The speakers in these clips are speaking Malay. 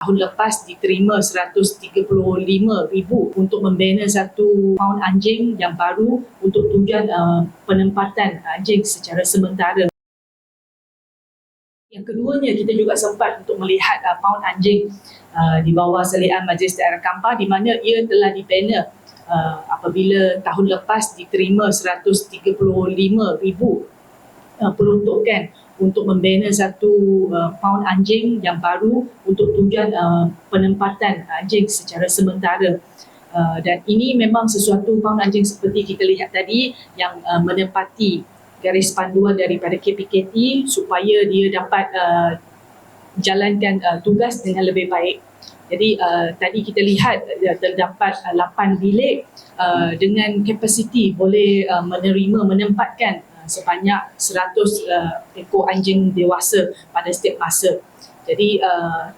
tahun lepas diterima 135 ribu untuk membina satu pound anjing yang baru untuk tujuan uh, penempatan anjing secara sementara. Yang keduanya kita juga sempat untuk melihat uh, pound anjing uh, di bawah selian Majlis Daerah Kampar di mana ia telah dibina uh, apabila tahun lepas diterima 135 ribu uh, peruntukan untuk membina satu uh, pound anjing yang baru untuk tujuan uh, penempatan anjing secara sementara. Dan ini memang sesuatu pound anjing seperti kita lihat tadi yang menempati garis panduan daripada KPKT supaya dia dapat jalankan tugas dengan lebih baik. Jadi uh, tadi kita lihat uh, terdapat uh, 8 bilik uh, dengan kapasiti boleh uh, menerima menempatkan sebanyak 100 uh, ekor anjing dewasa pada setiap masa. Jadi uh,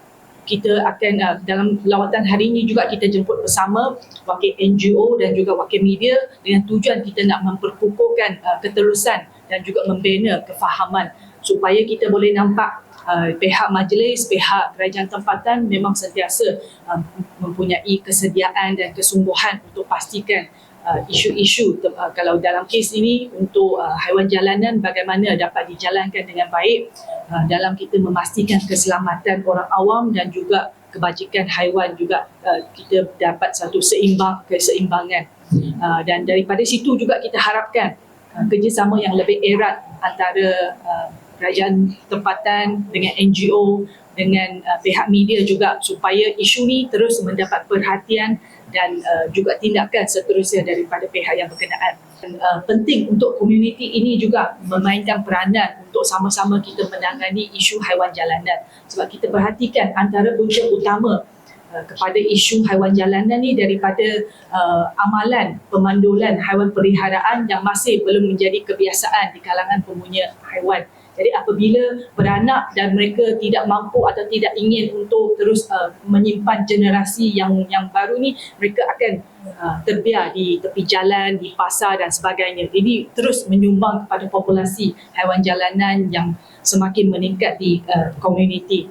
kita akan uh, dalam lawatan hari ini juga kita jemput bersama wakil NGO dan juga wakil media dengan tujuan kita nak memperkukuhkan uh, keterusan dan juga membina kefahaman supaya kita boleh nampak uh, pihak majlis, pihak kerajaan tempatan memang sentiasa uh, mempunyai kesediaan dan kesungguhan untuk pastikan uh, isu-isu uh, kalau dalam kes ini untuk uh, haiwan jalanan bagaimana dapat dijalankan dengan baik uh, dalam kita memastikan keselamatan orang awam dan juga kebajikan haiwan juga uh, kita dapat satu seimbang keseimbangan. Uh, dan daripada situ juga kita harapkan uh, kerjasama yang lebih erat antara uh, kerajaan tempatan dengan NGO dengan uh, pihak media juga supaya isu ni terus mendapat perhatian dan uh, juga tindakan seterusnya daripada pihak yang berkenaan. Uh, penting untuk komuniti ini juga memainkan peranan untuk sama-sama kita menangani isu haiwan jalanan. Sebab kita perhatikan antara punca utama uh, kepada isu haiwan jalanan ni daripada uh, amalan pemandulan haiwan peliharaan yang masih belum menjadi kebiasaan di kalangan pemunya haiwan. Jadi apabila beranak dan mereka tidak mampu atau tidak ingin untuk terus uh, menyimpan generasi yang yang baru ni, mereka akan uh, terbiar di tepi jalan, di pasar dan sebagainya. Jadi terus menyumbang kepada populasi haiwan jalanan yang semakin meningkat di uh, komuniti.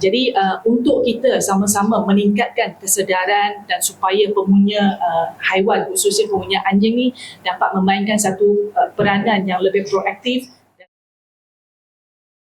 Jadi uh, untuk kita sama-sama meningkatkan kesedaran dan supaya pemunya uh, haiwan khususnya pemunya anjing ni dapat memainkan satu uh, peranan yang lebih proaktif